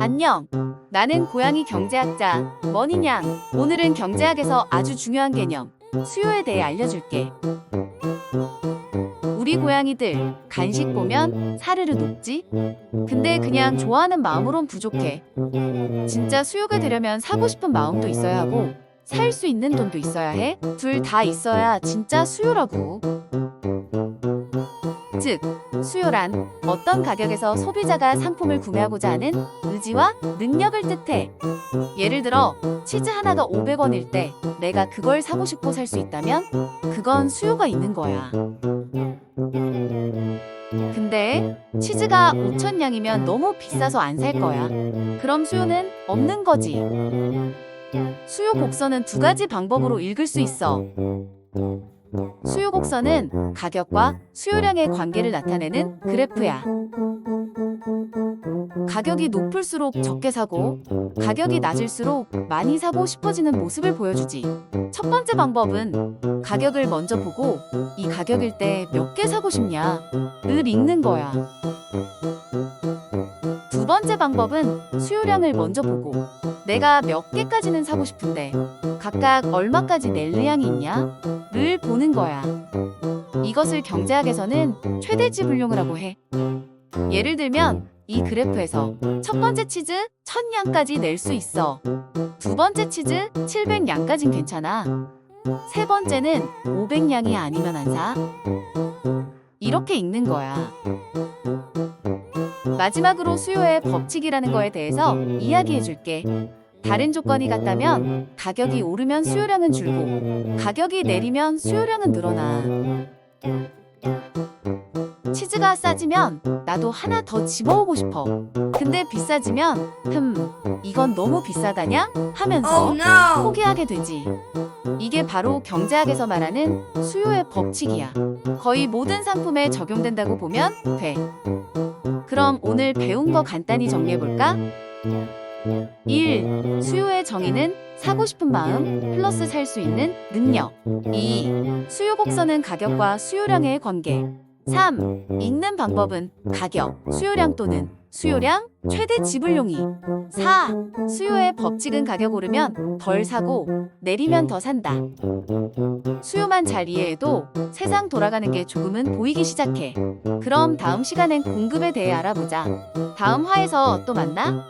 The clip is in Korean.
안녕. 나는 고양이 경제학자 머니냥. 오늘은 경제학에서 아주 중요한 개념 수요에 대해 알려줄게. 우리 고양이들 간식 보면 사르르 녹지? 근데 그냥 좋아하는 마음으론 부족해. 진짜 수요가 되려면 사고 싶은 마음도 있어야 하고 살 수 있는 돈도 있어야 해. 둘 다 있어야 진짜 수요라고. 즉, 수요란 어떤 가격에서 소비자가 상품을 구매하고자 하는 의지와 능력을 뜻해. 예를 들어, 치즈 하나가 500원일 때 내가 그걸 사고 싶고 살 수 있다면 그건 수요가 있는 거야. 근데 치즈가 5천 양이면 너무 비싸서 안 살 거야. 그럼 수요는 없는 거지. 수요 곡선은 두 가지 방법으로 읽을 수 있어. 곡선은 가격과 수요량의 관계를 나타내는 그래프야. 가격이 높을수록 적게 사고 가격이 낮을수록 많이 사고 싶어지는 모습을 보여주지. 첫 번째 방법은 가격을 먼저 보고 이 가격일 때 몇 개 사고 싶냐 를 읽는 거야. 두 번째 방법은 수요량을 먼저 보고 내가 몇 개까지는 사고 싶은데 각각 얼마까지 낼 의향이 있냐 를 보는 거야. 이것을 경제학에서는 최대 지불용이라고 해. 예를 들면 이 그래프에서 첫 번째 치즈 1000양까지 낼 수 있어. 두 번째 치즈 700양까진 괜찮아. 세 번째는 500양이 아니면 안 사. 이렇게 읽는 거야. 마지막으로 수요의 법칙이라는 거에 대해서 이야기해 줄게. 다른 조건이 같다면 가격이 오르면 수요량은 줄고 가격이 내리면 수요량은 늘어나. 치즈가 싸지면 나도 하나 더 집어오고 싶어. 근데 비싸지면 흠 이건 너무 비싸다냐 하면서 Oh no! 포기하게 되지. 이게 바로 경제학에서 말하는 수요의 법칙이야. 거의 모든 상품에 적용된다고 보면 돼. 그럼 오늘 배운 거 간단히 정리해 볼까? 1. 수요의 정의는 사고 싶은 마음 플러스 살 수 있는 능력. 2. 수요 곡선은 가격과 수요량의 관계. 3. 읽는 방법은 가격, 수요량 또는 수요량, 최대 지불용이. 4. 수요의 법칙은 가격 오르면 덜 사고 내리면 더 산다. 수요만 잘 이해해도 세상 돌아가는 게 조금은 보이기 시작해. 그럼 다음 시간엔 공급에 대해 알아보자. 다음 화에서 또 만나.